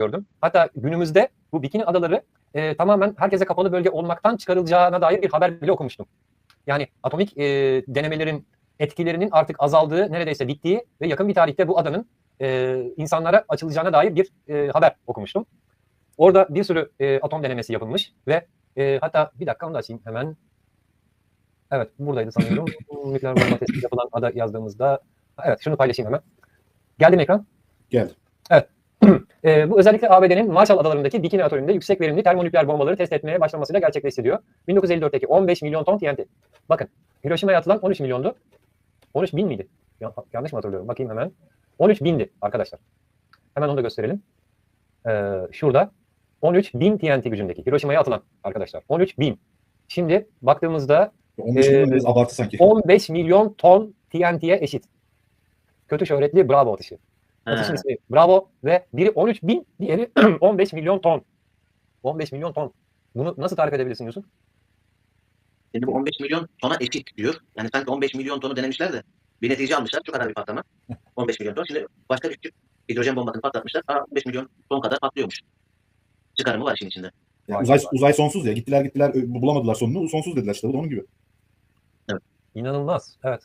gördüm. Hatta günümüzde bu Bikini Adaları e, tamamen herkese kapalı bölge olmaktan çıkarılacağına dair bir haber bile okumuştum. Yani atomik e, denemelerin etkilerinin artık azaldığı, neredeyse bittiği ve yakın bir tarihte bu adanın e, insanlara açılacağına dair bir e, haber okumuştum. Orada bir sürü e, atom denemesi yapılmış ve e, hatta bir dakika onu da açayım hemen. Evet buradaydı sanıyorum. Nükleer bomba testi yapılan ada yazdığımızda. Evet şunu paylaşayım hemen. Geldi mi ekran? Geldi. E, bu özellikle ABD'nin Marshall Adaları'ndaki Bikini Atolü'nde yüksek verimli termonükleer bombaları test etmeye başlamasıyla gerçekleştiriyor. 1954'teki 15 milyon ton TNT. Bakın Hiroşima'ya atılan 13 milyondu. 13 bin miydi? Ya- yanlış mı hatırlıyorum? Bakayım hemen. 13 bindi arkadaşlar. Hemen onu da gösterelim. Ee, şurada 13 bin TNT gücündeki Hiroşima'ya atılan arkadaşlar. 13 bin. Şimdi baktığımızda 15 Ee, milyon biraz abartı sanki. 15 milyon ton TNT'ye eşit. Kötü şöhretli Bravo atışı. Atışın Ha. ismi Bravo ve biri 13 bin, diğeri 15 milyon ton. 15 milyon ton. Bunu nasıl tarif edebilirsin Yusuf? Şimdi bu 15 milyon tona eşit diyor. Yani sanki 15 milyon tonu denemişler de bir netice almışlar. Şu kadar bir patlama. 15 milyon ton. Şimdi başka bir küçük hidrojen bombasını patlatmışlar. Aa, 15 milyon ton kadar patlıyormuş. Çıkarımı var işin içinde. Yani uzay, uzay sonsuz ya. Gittiler gittiler bulamadılar sonunu. Sonsuz dediler işte. Bu da onun gibi. İnanılmaz. Evet.